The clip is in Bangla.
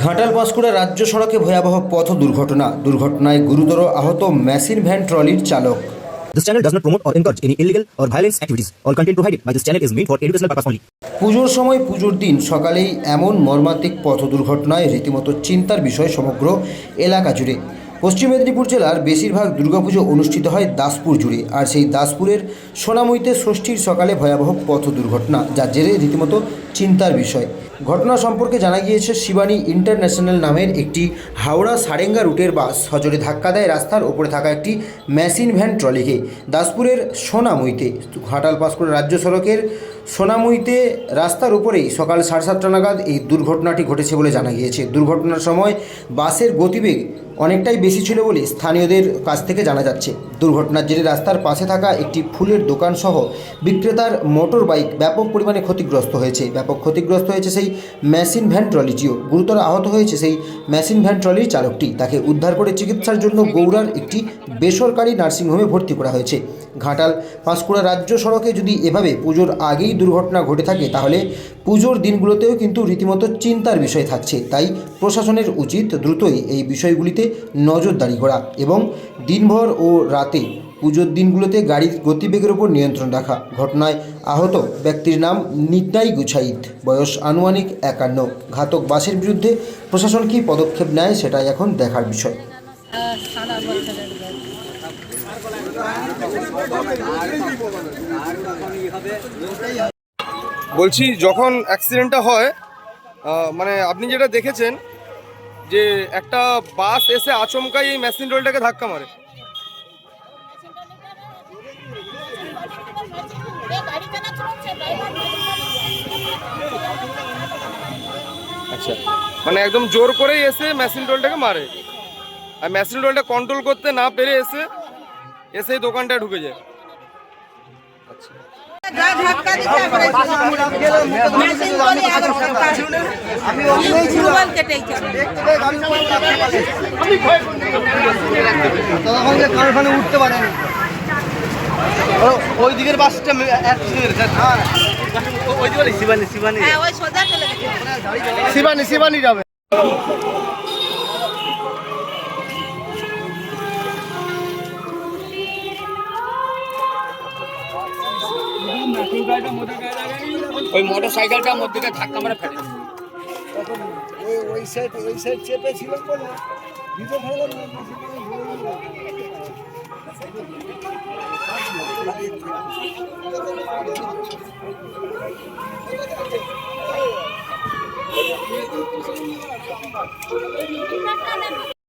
ঘাটাল পাঁশকুড়া রাজ্য সড়কে ভয়াবহ পথ দুর্ঘটনা দুর্ঘটনায় গুরুতর আহত মেশিন ভ্যান ট্রলির চালক This channel does not promote or encourage any illegal or violent activities. All content provided by this channel is meant for educational purpose only. পুজোর সময় পুজোর দিন সকালেই এমন মর্মান্তিক পথ দুর্ঘটনায় রীতিমতো চিন্তার বিষয় সমগ্র এলাকা জুড়ে পশ্চিম মেদিনীপুর জেলার বেশিরভাগ দুর্গাপুজো অনুষ্ঠিত হয় দাসপুর জুড়ে আর সেই দাসপুরের সোনামুইতে ষষ্ঠীর সকালে ভয়াবহ পথ দুর্ঘটনা যার জেরে রীতিমতো চিন্তার বিষয় ঘটনা সম্পর্কে জানা গিয়েছে, শিবানী ইন্টারন্যাশনাল নামের একটি হাওড়া সারেঙ্গা রুটের বাস সজোরে ধাক্কা দেয় রাস্তার ওপরে থাকা একটি মেশিন ভ্যান ট্রলিকে। দাসপুরের সোনামুইতে ঘাটাল পাস করে রাজ্য সড়কের সোনামুইতে রাস্তার উপরেই সকাল সাড়ে সাতটা নাগাদ এই দুর্ঘটনাটি ঘটেছে বলে জানা গিয়েছে। দুর্ঘটনার সময় বাসের গতিবেগ অনেকটাই বেশি ছিল বলে স্থানীয়দের কাছ থেকে জানা যাচ্ছে। দুর্ঘটনার জেরে রাস্তার পাশে থাকা একটি ফুলের দোকান সহ বিক্রেতার মোটর বাইক ব্যাপক পরিমাণে ক্ষতিগ্রস্ত হয়েছে। ব্যাপক ক্ষতিগ্রস্ত হয়েছে সেই মেশিন ভ্যান ট্রলিটিও। গুরুতর আহত হয়েছে সেই মেশিন ভ্যান ট্রলির চালকটি। তাকে উদ্ধার করে চিকিৎসার জন্য গৌড়ার একটি বেসরকারি নার্সিংহোমে ভর্তি করা হয়েছে। ঘাটাল। পাঁশকুড়া রাজ্য সড়কে যদি এভাবে পুজোর আগেই দুর্ঘটনা ঘটে থাকে, তাহলে পুজোর দিনগুলোতেও কিন্তু রীতিমতো চিন্তার বিষয় থাকছে। তাই প্রশাসনের উচিত দ্রুতই এই বিষয়গুলিতে নজরদারি করা এবং দিনভর ও রাতে পুজোর দিনগুলোতে গাড়ির গতিবেগের ওপর নিয়ন্ত্রণ রাখা। ঘটনায় আহত ব্যক্তির নাম নিতাই গুছাইত। বয়স আনুমানিক একান্ন। ঘাতক বাসের বিরুদ্ধে প্রশাসন কী পদক্ষেপ নেয়, সেটাই এখন দেখার বিষয়। বলছি, যখন অ্যাক্সিডেন্টটা হয় মানে আপনি যেটা দেখেছেন যে একটা বাস এসে আচমকাই এই মেশিন রোলটাকে ধাক্কা মারে। আচ্ছা মানে একদম জোর করেই এসে মেশিন রোলটাকে মারে। আর মেশিন রোলটা কন্ট্রোল করতে না পেরে এসে এসে এই দোকানটায় ঢুকে যায় তখন উঠতে পারেনি ওই দিকের বাসটা শিবানী শিবানী হ্যাঁ ওই সোজা চলে গেছে শিবানী শিবানী যাবে ওই মোটর সাইকেলটা মধ্যে ধাক্কা মারা ফেলে ওই সাইড ওই সাইড